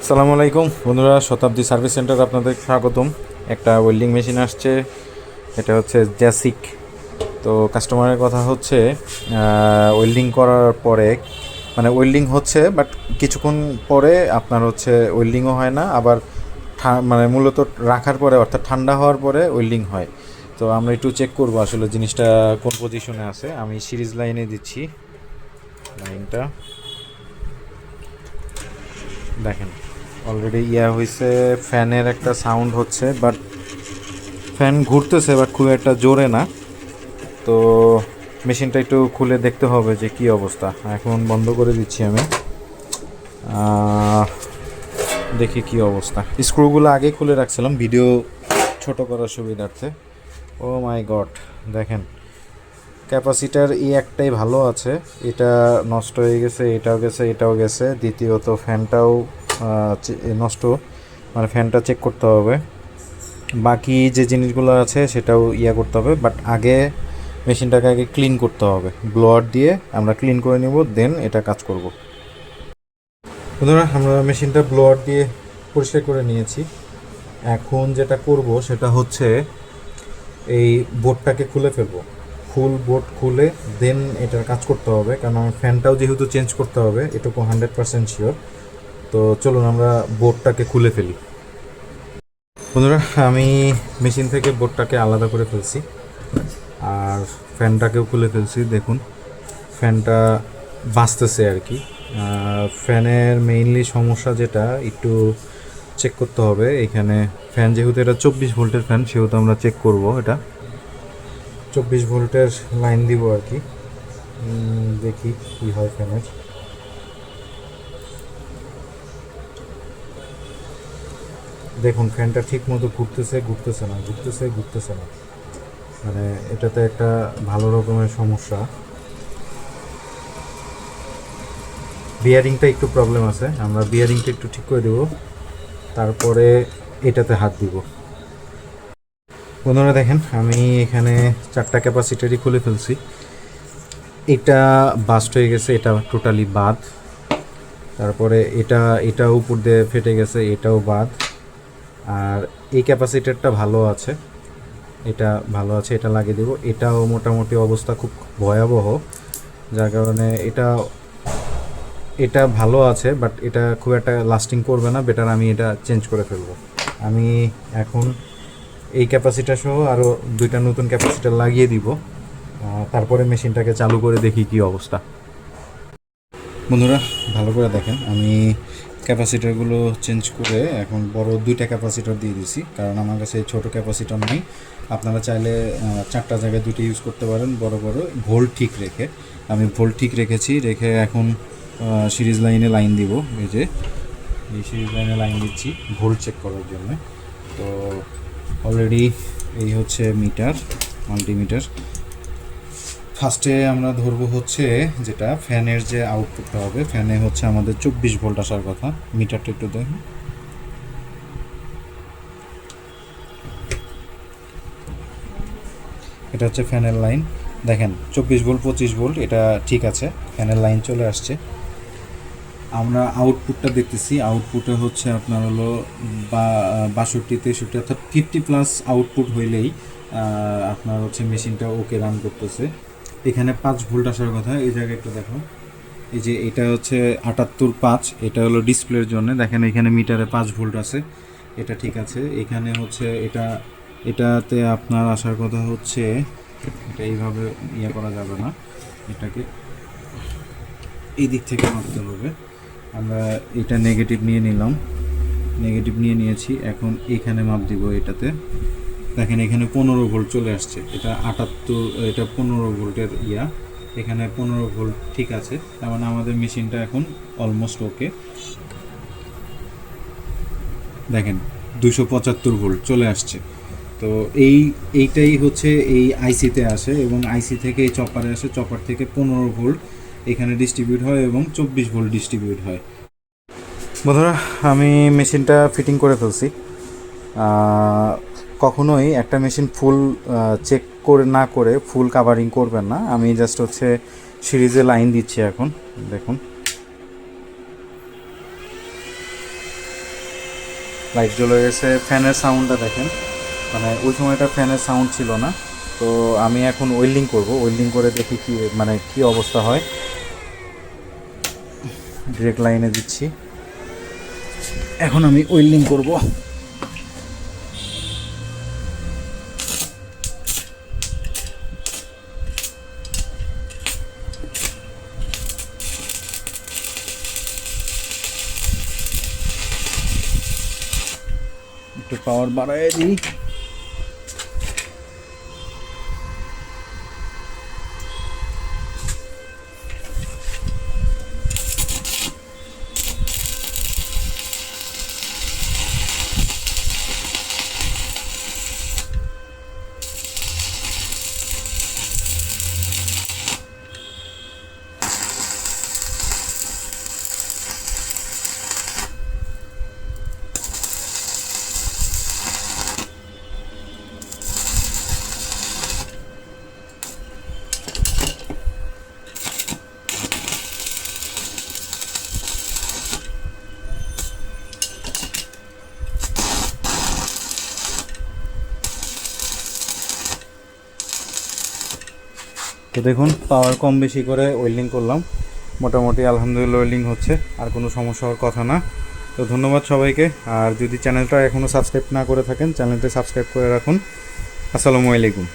আসসালামু আলাইকুম। বন্ধুরা, শতাব্দী সার্ভিস সেন্টার আপনাদের স্বাগতম। একটা ওয়েল্ডিং মেশিন আসছে। এটা হচ্ছে জ্যাসিক তো কাস্টমারের কথা হচ্ছে ওয়েল্ডিং করার পরে মানে ওয়েল্ডিং হচ্ছে, বাট কিছুক্ষণ পরে আপনার হচ্ছে ওয়েল্ডিংও হয় না। আবার মানে মূলত রাখার পরে, অর্থাৎ ঠান্ডা হওয়ার পরে ওয়েল্ডিং হয়। তো আমরা একটু চেক করব আসলে জিনিসটা কোন পজিশনে আছে। আমি সিরিজ লাইনে দিচ্ছি। লাইনটা দেখেন। অলরেডি ইয়া হয়েছে ফ্যানের একটা সাউন্ড হচ্ছে বাট ফ্যান ঘুরতেছে বাট খুব একটা জোরে না। তো মেশিনটা একটু খুলে দেখতে হবে যে কি অবস্থা। এখন বন্ধ করে দিচ্ছি আমি। দেখি কি অবস্থা। স্ক্রুগুলো আগে খুলে রাখছিলাম, ভিডিও ছোট করার সুবিধার্থে। ও মাই গড, দেখেন। ক্যাপাসিটার এই একটাই ভালো আছে। এটা নষ্ট হয়ে গেছে, এটাও গেছে এটাও গেছে। দ্বিতীয়ত, ফ্যানটাও নষ্ট মানে ফ্যানটা চেক করতে হবে। বাকি যে জিনিসগুলো আছে সেটাও ইয়া করতে হবে বাট আগে মেশিনটাকে আগে ক্লিন করতে হবে। ব্লোয়ার দিয়ে আমরা ক্লিন করে নিব দেন এটা কাজ করব। বন্ধুরা, আমরা মেশিনটা ব্লোয়ার দিয়ে পরিষ্কার করে নিয়েছি। এখন যেটা করব সেটা হচ্ছে এই বোর্ডটাকে খুলে ফেলব। ফুল বোর্ড খুলে দেন এটার কাজ করতে হবে, কারণ আমার ফ্যানটাও যেহেতু চেঞ্জ করতে হবে, এটুকু হান্ড্রেড পার্সেন্ট শিওর তো চলুন আমরা বোর্ডটাকে খুলে ফেলি। বন্ধুরা, আমি মেশিন থেকে বোর্ডটাকে আলাদা করে ফেলছি। আর ফ্যানটাকেও খুলে ফেলছি, দেখুন। ফ্যানটা বাঁচতেছে আর কি। ফ্যানের মেইনলি সমস্যা যেটা, একটু চেক করতে হবে। এখানে ফ্যান যেহেতু এটা চব্বিশ ভোল্টের ফ্যান, সেহেতু আমরা চেক করব এটা। চব্বিশ ভোল্টের লাইন দিব আর কি। দেখি কী হয় ফ্যানের। দেখুন, ফ্যানটা ঠিক মতো ঘুরতেছে ঘুরতেছে না, ঘুরতেছে ঘুরতেছে না। মানে এটাতে একটা ভালো রকমের সমস্যা। বিয়ারিংটা একটু প্রবলেম আছে, আমরা বিয়ারিংটা একটু ঠিক করে দেবো। তারপরে এটাতে হাত দিব। বন্ধুরা দেখেন, আমি এখানে চারটা ক্যাপাসিটারই খুলে ফেলছি। এটা বাস্ট হয়ে গেছে, এটা টোটালি বাদ। তারপরে এটা এটা উপর দিয়ে ফেটে গেছে, এটাও বাদ। আর এই ক্যাপাসিটারটা ভালো আছে। এটা ভালো আছে, এটা লাগিয়ে দেবো। এটাও মোটামুটি অবস্থা খুব ভয়াবহ, যার কারণে এটা এটা ভালো আছে বাট এটা খুব একটা লাস্টিং করবে না। বেটার আমি এটা চেঞ্জ করে ফেলব। আমি এখন এই ক্যাপাসিটার সহ আরও দুইটা নতুন ক্যাপাসিটার লাগিয়ে দিব। তারপরে মেশিনটাকে চালু করে দেখি কি অবস্থা। বন্ধুরা, ভালো করে দেখেন। আমি ক্যাপাসিটারগুলো চেঞ্জ করে এখন বড় দুইটা ক্যাপাসিটার দিয়ে দিছি, কারণ আমার কাছে ছোট ক্যাপাসিটার নেই। আপনারা চাইলে চারটা জায়গায় দুটো ইউজ করতে পারেন, বড় বড় ভোল্ট ঠিক রেখে। আমি ভোল্ট ঠিক রেখেছি, রেখে এখন সিরিজ লাইনে লাইন দিব, এই যে, এই সিরিজ লাইনে লাইন দিচ্ছি ভোল্ট চেক করার জন্য। তো অলরেডি এই হচ্ছে মিটার মাল্টিমিটার ফার্স্টে আমরা ধরবো হচ্ছে যেটা ফ্যানের যে আউটপুটটা হবে। ফ্যানে হচ্ছে আমাদের চব্বিশ ভোল্ট আসার কথা। মিটারটা একটু দেখুন। এটা হচ্ছে ফ্যানের লাইন দেখেন, চব্বিশ ভোল্ট, পঁচিশ ভোল্ট, এটা ঠিক আছে। ফ্যানের লাইন চলে আসছে। আমরা আউটপুটটা দেখতেছি। আউটপুটে হচ্ছে আপনার হলো বা, বাষট্টি, তেষট্টি, অর্থাৎ ফিফটি প্লাস আউটপুট হইলেই আপনার হচ্ছে মেশিনটা ওকে রান করতেছে। এখানে পাঁচ ভোল্ট আসার কথা, এই জায়গায় একটু দেখো। এই যে এটা হচ্ছে আটাত্তর পাঁচ, এটা হলো ডিসপ্লের জন্য। দেখেন এখানে মিটারে পাঁচ ভোল্ট আছে, এটা ঠিক আছে। এখানে হচ্ছে এটা, এটাতে আপনার আসার কথা হচ্ছে, এটা এইভাবে ইয়ে করা যাবে না, এটাকে এই দিক থেকে মাপতে হবে। আমরা এটা নেগেটিভ নিয়ে নিলাম। নেগেটিভ নিয়ে নিয়েছি, এখন এখানে মাপ দিব এটাতে। দেখেন এখানে পনেরো ভোল্ট চলে আসছে। এটা আটাত্তর, এটা পনেরো ভোল্টের ইয়া। এখানে পনেরো ভোল্ট ঠিক আছে। তার মানে আমাদের মেশিনটা এখন অলমোস্ট ওকে দেখেন দুশো পঁচাত্তর ভোল্ট চলে আসছে। তো এই, এইটাই হচ্ছে এই আইসিতে আসে এবং আইসি থেকে এই চপারে আসে। চপার থেকে পনেরো ভোল্ট এখানে ডিস্ট্রিবিউট হয় এবং চব্বিশ ভোল্ট ডিস্ট্রিবিউট হয়। বন্ধুরা, আমি মেশিনটা ফিটিং করে ফেলছি। কখনোই একটা মেশিন ফুল চেক করে না করে ফুল কাভারিং করবেন না। আমি জাস্ট হচ্ছে সিরিজে লাইন দিচ্ছি এখন, দেখুন। লাইট জ্বলে গেছে ফ্যানের সাউন্ডটা দেখেন। মানে ওই সময়টা ফ্যানের সাউন্ড ছিল না। তো আমি এখন ওয়েল্ডিং করব ওয়েল্ডিং করে দেখি কি মানে কি অবস্থা হয়। ডিরেক্ট লাইনে দিচ্ছি। এখন আমি ওয়েল্ডিং করব। পাওয়ার বাড়ায় দিই তো দেখুন পাওয়ার কম বেশি করে ওয়েল্ডিং করলাম। মোটামুটি আলহামদুলিল্লাহ ওয়েল্ডিং হচ্ছে, আর কোনো সমস্যা হওয়ার কথা না। তো ধন্যবাদ সবাইকে, আর যদি চ্যানেলটা এখনও সাবস্ক্রাইব না করে থাকেন চ্যানেলটা সাবস্ক্রাইব করে রাখুন। আসসালামু আলাইকুম।